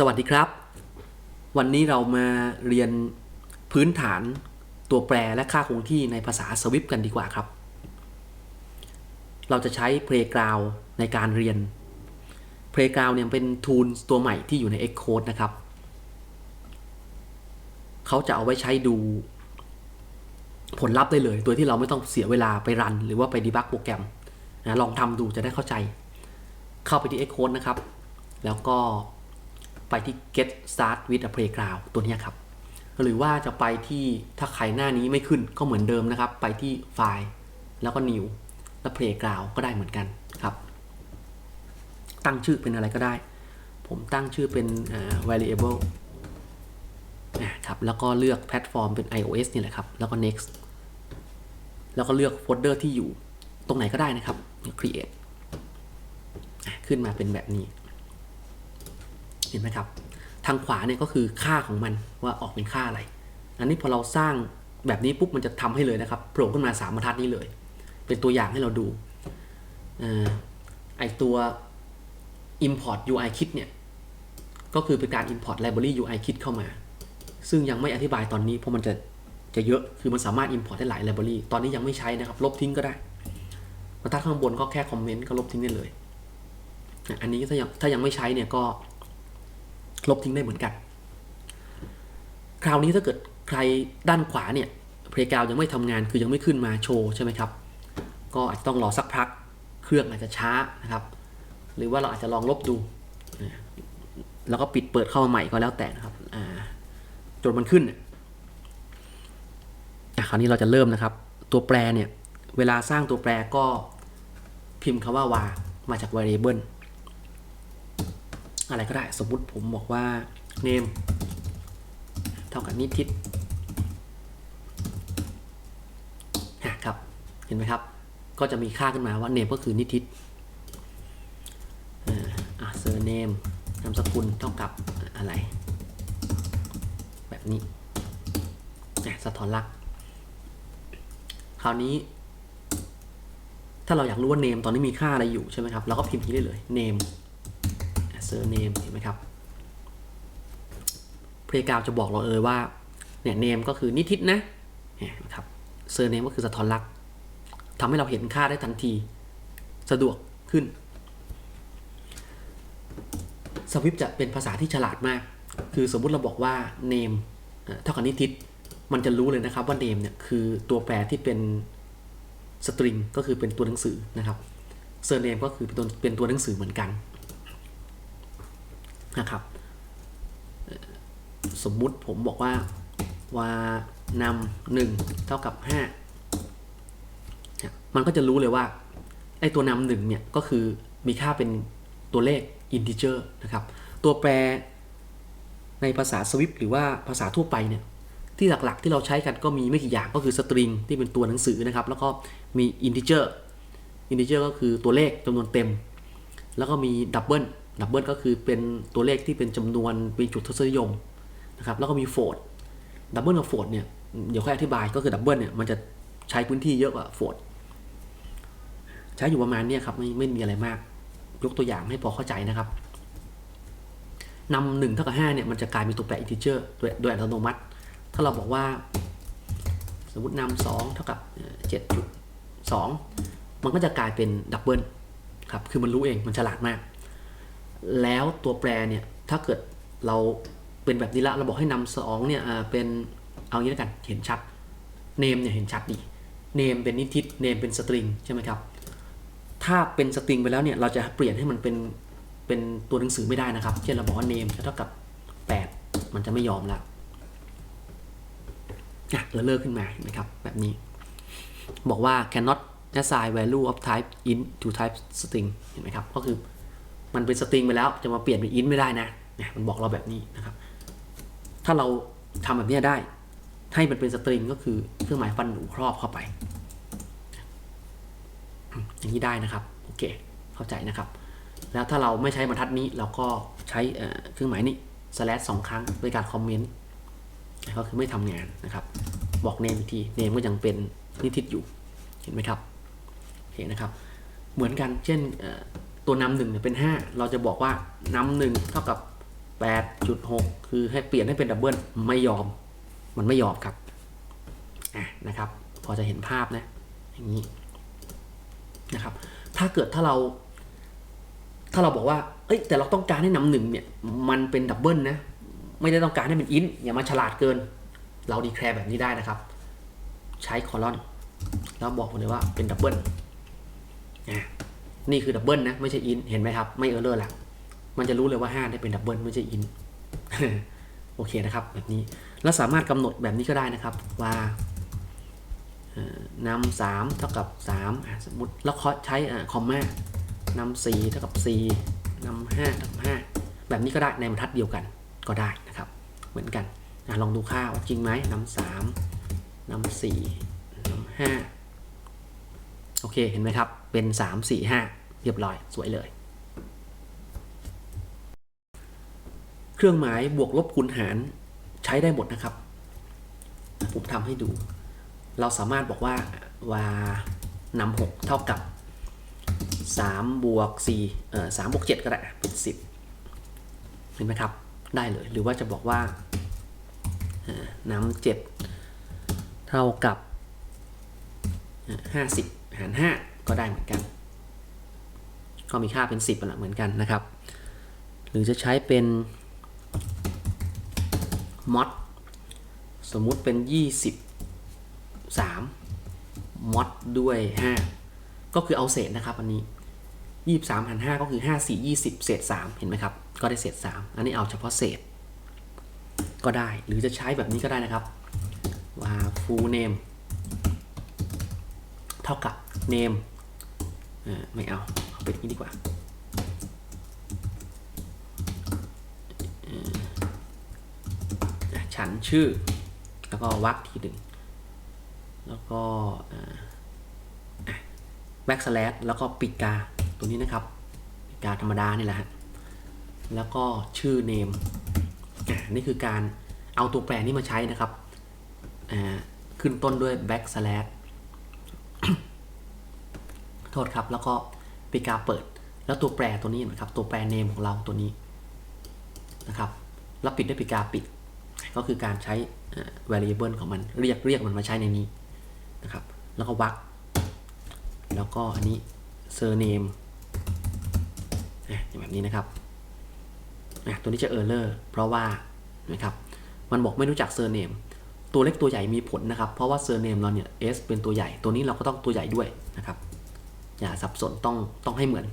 สวัสดีครับ วันนี้เรามาเรียนพื้นฐานตัวแปรและค่าคงที่ในภาษาสวิฟกันดีกว่าครับ เราจะใช้ Playground ในการเรียน Playground เนี่ยเป็น tool ตัวใหม่ที่อยู่ใน Xcode นะครับ เขาจะเอาไว้ใช้ดูผลลัพธ์ได้เลย โดยที่เราไม่ต้องเสียเวลาไปรัน หรือว่าไปดีบักโปรแกรมนะลองทำดูจะได้เข้าใจ เข้าไปที่ Xcode นะครับ แล้วก็ ไปที่ get start with a playground ตัวนี้ครับ หรือว่าจะไปที่ถ้าใครหน้านี้ไม่ขึ้นก็เหมือนเดิมนะครับ ไปที่ไฟล์แล้วก็ new แล้ว playground ก็ได้เหมือนกันครับ ตั้งชื่อเป็นอะไรก็ได้ ผมตั้งชื่อเป็น variable นะครับแล้วก็เลือกแพลตฟอร์มเป็น iOS นี่แหละครับ แล้วก็ next แล้วก็เลือกโฟลเดอร์ที่อยู่ตรงไหนก็ได้นะครับ create ขึ้นมาเป็นแบบนี้ เห็นไหมครับ ทางขวาเนี่ยก็คือค่าของมันว่าออกเป็นค่าอะไร อันนี้พอเราสร้างแบบนี้ปุ๊บมันจะทำให้เลยนะครับโผล่ขึ้นมาสามบรรทัดนี้เลย เป็นตัวอย่างให้เราดูออไอตัว import UI kit เนี่ย ก็คือเป็นการ import library UI kit เข้ามา ซึ่งยังไม่อธิบายตอนนี้เพราะมันจะจะเยอะ คือมันสามารถ import ได้หลาย library ตอนนี้ยังไม่ใช้นะครับ ลบทิ้งก็ได้บรรทัดข้างบนก็แค่คอมเมนต์ก็ลบทิ้งได้เลย อันนี้ถ้ายังถ้ายังไม่ใช้เนี่ยก็ ลบทิ้งได้เหมือนกัน คราวนี้ถ้าเกิดใครด้านขวาเนี่ยเพลกาวยังไม่ทำงานคือยังไม่ขึ้นมาโชว์ใช่ไหมครับ ก็อาจจะต้องรอสักพักเครื่องอาจจะช้านะครับ หรือว่าเราอาจจะลองลบดู แล้วก็ปิดเปิดเข้ามาใหม่ก็แล้วแต่นะครับจนมันขึ้นน่ะอะคราวนี้เราจะเริ่มนะครับ ตัวแปรเนี่ย เวลาสร้างตัวแปรก็พิมพ์คำว่า var มาจาก variable อะไรก็ได้ สมมุติผมบอกว่า name เท่ากับนิทิศอะครับ เห็นไหมครับ ก็จะมีค่าขึ้นมาว่า name ก็คือนิทิศอ่าอะ surname นามสกุลเท่ากับอะไร แบบนี้อะสะท้อนลักคราวนี้ ถ้าเราอยากรู้ว่า name ตอนนี้มีค่าอะไรอยู่ใช่ไหมครับ เราก็พิมพ์อย่างนี้ได้เลย name surname เห็นไหมครับ Playground จะบอกเราเลยว่าเนี่ย name ก็คือนิทิศนะเนี่ยนะครับ surname ก็คือสะท้อนลักษณ์ทำให้เราเห็นค่าได้ทันที สะดวกขึ้นสวิฟจะเป็นภาษาที่ฉลาดมาก คือสมมุติเราบอกว่า name เอ่อเท่ากับนิทิศมันจะรู้เลยนะครับว่า name เนี่ยคือตัวแปรที่เป็น string ก็คือเป็นตัวหนังสือนะครับ surname ก็คือเป็นตัวเป็นตัวหนังสือเหมือนกัน นะครับ สมมุติผมบอกว่าว่านำหนึ่งเท่ากับห้ามันก็จะรู้เลยว่าไอ้ตัวนำหนึ่งเนี่ยก็คือมีค่าเป็นตัวเลข integer นะครับ ตัวแปรในภาษา Swift หรือว่าภาษาทั่วไปเนี่ยที่หลักๆที่เราใช้กันก็มีไม่กี่อย่างก็คือ string ที่เป็นตัวหนังสือนะครับ แล้วก็มี integer integer ก็คือตัวเลขจำนวนเต็ม แล้วก็มี double ดับเบิลก็คือเป็นตัวเลขที่เป็นจำนวนเป็นจุดทศนิยมนะครับแล้วก็มีโฟดดับเบิลกับโฟดเนี่ยเดี๋ยวค่อยอธิบายก็คือดับเบิลเนี่ยมันจะใช้พื้นที่เยอะกว่าโฟดใช้อยู่ประมาณเนี้ยครับไม่ไม่มีอะไรมาก ยกตัวอย่างให้พอเข้าใจนะครับนำหนึ่งเท่ากับห้าเนี่ยมันจะกลายเป็นตัวแปรอินทิเจอร์โดยโดยอัตโนมัติ ถ้าเราบอกว่า สมมตินำสองเท่ากับเจ็ดจุดสองมันก็จะกลายเป็นดับเบิลครับคือมันรู้เองมันฉลาดมาก แล้วตัวแปรเนี่ยถ้าเกิดเราเป็นแบบนี้ละเราบอกให้นำสองเนี่ยเป็นเอางี้แล้วกันเห็นชัด name เนี่ยเห็นชัดดี name เป็นนิทิศ name เป็นสตริงใช่ไหมครับถ้าเป็นสตริงไปแล้วเนี่ยเราจะเปลี่ยนให้มันเป็นเป็นตัวหนังสือไม่ได้นะครับ เช่นเราบอกว่า name จะเท่ากับ 8 มันจะไม่ยอมแล้วอะเออเลอร์ขึ้นมาเห็นไหมครับแบบนี้ บอกว่า cannot assign value of type int to type string เห็นไหมครับ ก็คือ มันเป็นสตริงไปแล้วจะมาเปลี่ยนเป็นอินไม่ได้นะเนี่ยมันบอกเราแบบนี้นะครับ ถ้าเราทำแบบนี้ได้ ให้มันเป็นสตริงก็คือเครื่องหมายฟันหนูครอบเข้าไปอย่างนี้ได้นะครับโอเคเข้าใจนะครับ แล้วถ้าเราไม่ใช้บรรทัดนี้เราก็ใช้เครื่องหมายนี้ slash สองครั้งโดยการคอมเมนต์ก็คือไม่ทำงานนะครับ บอกเนมอีกทีเนมก็ยังเป็นนิทิศอยู่เห็นไหมครับโอเคนะครับ เหมือนกันเช่น ตัวนำหนึ่งเนี่ยเป็น 5 เราจะบอกว่านำหนึ่งเท่ากับ 8.6 คือให้เปลี่ยนให้เป็นดับเบิลไม่ยอม มันไม่ยอมครับะนะครับ พอจะเห็นภาพนะอย่างนี้นะครับ ถ้าเกิดถ้าเรา ถ้าเราบอกว่า เอ้ยแต่เราต้องการให้นำหนึ่งเนี่ย มันเป็นดับเบิลนะ ไม่ได้ต้องการให้เป็นอินอย่ามาฉลาดเกิน เราดีแคร์แบบนี้ได้นะครับ ใช้คอลอนแล้วบอกผมเลยว่าเป็นดับเบิลอะ นี่คือดับเบิลนะ ไม่ใช่อิน เห็นไหมครับ ไม่เออร์เลอร์ละมันจะรู้เลยว่า 5 ได้เป็นดับเบิลไม่ใช่อิน โอเคนะครับ แบบนี้ แล้วสามารถกำหนดแบบนี้ก็ได้นะครับ ว่านำสามเท่ากับ3สมมติแล้วเขาใช้คอมมานำสี่เท่ากับ4นำห้าเท่ากับ5แบบนี้ก็ได้ในบรรทัดเดียวกันก็ได้นะครับ เหมือนกันอลองดูค่าว่าจริงไหมนำสามนำสี่นำห้าโอเค เห็นไหมครับ เป็น 3 4 5 เรียบร้อยสวยเลย เครื่องหมายบวกลบคูณหารใช้ได้หมดนะครับ ผมทำให้ดู เราสามารถบอกว่าว่านำหกเท่ากับ3บวก4เอ่อ3บวก7ก็ได้เป็น10 เห็นไหมครับ ได้เลย หรือว่าจะบอกว่าเอ่อนำ7เท่ากับ 50 หาร 5 ก็ได้เหมือนกัน ก็มีค่าเป็น 10นั่นละเหมือนกันนะครับ หรือจะใช้เป็นมอดสมมุติเป็น 23มอดด้วย 5 ก็คือเอาเศษนะครับอันนี้ 23หาร5ก็คือ 5 4 20 เศษ 3 เห็นไหมครับ ก็ได้เศษ 3 อันนี้เอาเฉพาะเศษ ก็ได้ หรือจะใช้แบบนี้ก็ได้นะครับ ว่า full name เท่ากับ name อ่อไม่เอาเอาเป็นอย่างนี้ดีกว่าฉันชื่อ แล้วก็วรรคทีหนึ่งแล้วก็แบ็กสแลชแล้วก็ปิดกาตัวนี้นะครับปิดกาธรรมดานี่แหละฮะแล้วก็ชื่อเนมนี่คือการเอาตัวแปรนี้มาใช้นะครับขึ้นต้นด้วยแบ็กสแลช โทษครับ แล้วก็ปิกาเปิด แล้วตัวแปรตัวนี้นะครับ ตัวแปรเนมของเราตัวนี้นะครับ แล้วปิดด้วยปิกาปิด ก็คือการใช้ variable ของมันเรียกเรียกมันมาใช้ในนี้นะครับ แล้วก็วรรคแล้วก็อันนี้ surname อย่างแบบนี้นะครับตัวนี้จะ error เพราะว่านะครับมันบอกไม่รู้จัก surname ตัวเล็กตัวใหญ่มีผลนะครับ เพราะว่า surname เราเนี่ย s เป็นตัวใหญ่ตัวนี้เราก็ต้องตัวใหญ่ด้วยนะครับ อย่าสับสนต้องต้องให้เหมือน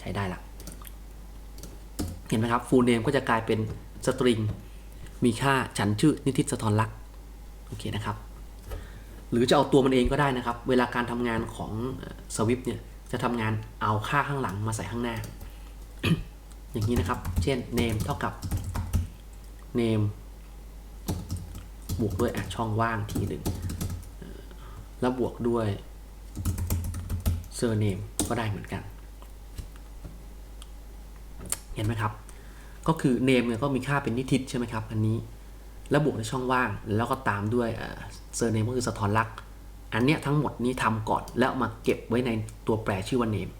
ใช้ได้ละเห็นไหมครับ full name ก็จะกลายเป็นสตริงมีค่าฉันชื่อนิติสะทรลักษ์โอเคนะครับ หรือจะเอาตัวมันเองก็ได้นะครับ เวลาการทำงานของสวิฟเนี่ยจะทำงานเอาค่าข้างหลังมาใส่ข้างหน้า อย่างนี้นะครับ เช่น name เท่ากับ name บวกด้วยช่องว่างทีหนึ่งแล้วบวกด้วย surname ก็ได้เหมือนกัน เห็นไหมครับ ก็คือ name เนี่ยก็มีค่าเป็นนิทิศใช่ไหมครับ อันนี้ แล้วบวกในช่องว่าง แล้วก็ตามด้วยเซอร์เนมก็คือสะท้อนลักษณ์อันเนี้ยทั้งหมดนี้ทำก่อนแล้วมาเก็บไว้ในตัวแปรชื่อว่า name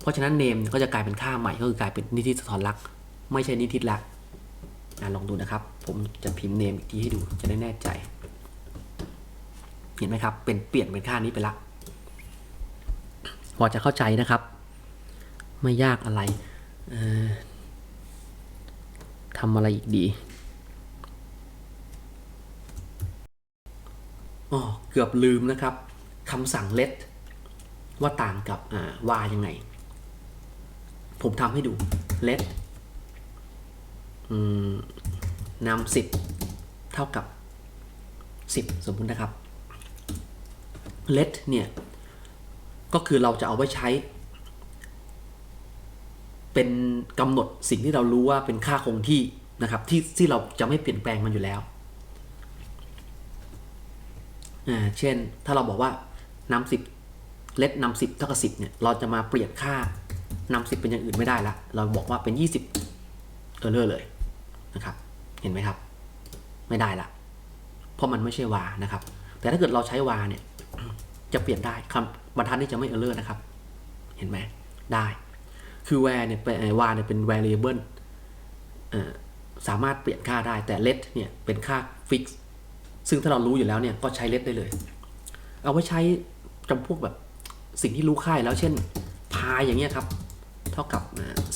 เพราะฉะนั้น name ก็จะกลายเป็นค่าใหม่ก็คือกลายเป็นนิทิศสะท้อนลักษณ์ไม่ใช่นิทิศละลองดูนะครับ ผมจะพิมพ์ name อีกทีให้ดูจะได้แน่ใจ เห็นไหมครับ เป็นเปลี่ยนเป็นค่านี้ไปละ อจะเข้าใจนะครับ ไม่ยากอะไรทำอะไรอีกดีอ๋อเกือบลืมนะครับคำสั่ง let ว่าต่างกับอ่ายังไง ผมทำให้ดู let นำสิบเท่ากับสิบสมมุตินะครับ let เนี่ย ก็คือเราจะเอาไว้ใช้ เป็นกำหนดสิ่งที่เรารู้ว่าเป็นค่าคงที่นะครับที่ที่เราจะไม่เปลี่ยนแปลงมันอยู่แล้วอ่าเช่นถ้าเราบอกว่านำสิบเลทนำสิบเท่ากับสิบเนี่ยเราจะมาเปลี่ยนค่านำสิบเป็นอย่างอื่นไม่ได้ละเราบอกว่าเป็นยี่สิบเออเลอร์เลยนะครับ เห็นไหมครับ ไม่ได้ละเพราะมันไม่ใช่วานะครับ แต่ถ้าเกิดเราใช้วาเนี่ย จะเปลี่ยนได้คำบรรทัดนี้จะไม่เออเลอร์นะครับ เห็นไหมได้คือ where เนี่ยเป็น var เนี่ยเป็น variable เอ่ามารถเปลี่ยนค่าได้แต่ let เนี่ยเป็นค่าฟิกซึ่งถ้าเรารู้อยู่แล้วเนี่ยก็ใช้ let ได้เลย เอาไว้ใช้จำพวกแบบสิ่งที่รู้ค่ายแล้วเช่นพายอย่างเงี้ยครับ เท่ากับ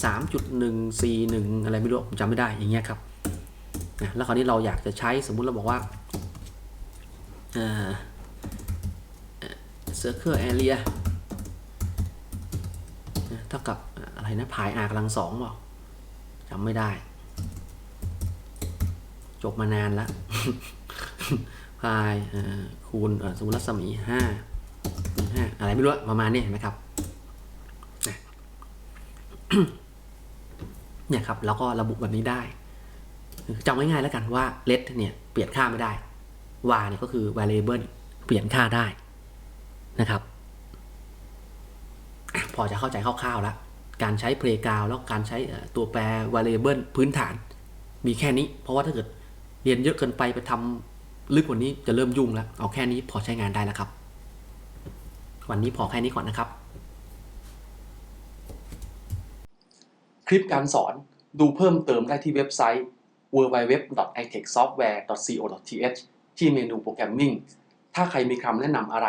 สามจุดหนึ่งสี่หนึ่งอะไรไม่รู้ผมจำไม่ได้อย่างเงี้ยครับนะแล้วคราวนี้เราอยากจะใช้สมมุติเราบอกว่าอ่อเอ่อ circle area เท่ากับอะไรนะพาย r กำลังสองเปล่าจำไม่ได้ จบมานานแล้วพายคูณสมมติรัศมีห้าห้าอะไรไม่รู้ประมาณนี้เห็นไหมครับเนี่ยครับแล้วก็ระบุแบบนี้ได้จำง่ายๆแล้วกันว่า let เนี่ย เปลี่ยนค่าไม่ได้ var เนี่ยก็คือ variable เปลี่ยนค่าได้ นะครับ พอจะเข้าใจคร่าวๆแล้ว การใช้ playground แล้วการใช้ตัวแปร variable พื้นฐาน มีแค่นี้ เพราะว่าถ้าเกิดเรียนเยอะเกินไปไปทำลึกกว่านี้จะเริ่มยุ่งแล้ว เอาแค่นี้พอใช้งานได้แล้วครับ วันนี้พอแค่นี้ก่อนนะครับ คลิปการสอนดูเพิ่มเติมได้ที่เว็บไซต์ www.itechsoftware.co.th ที่เมนูโปรแกรมมิ่ง ถ้าใครมีคำแนะนำอะไร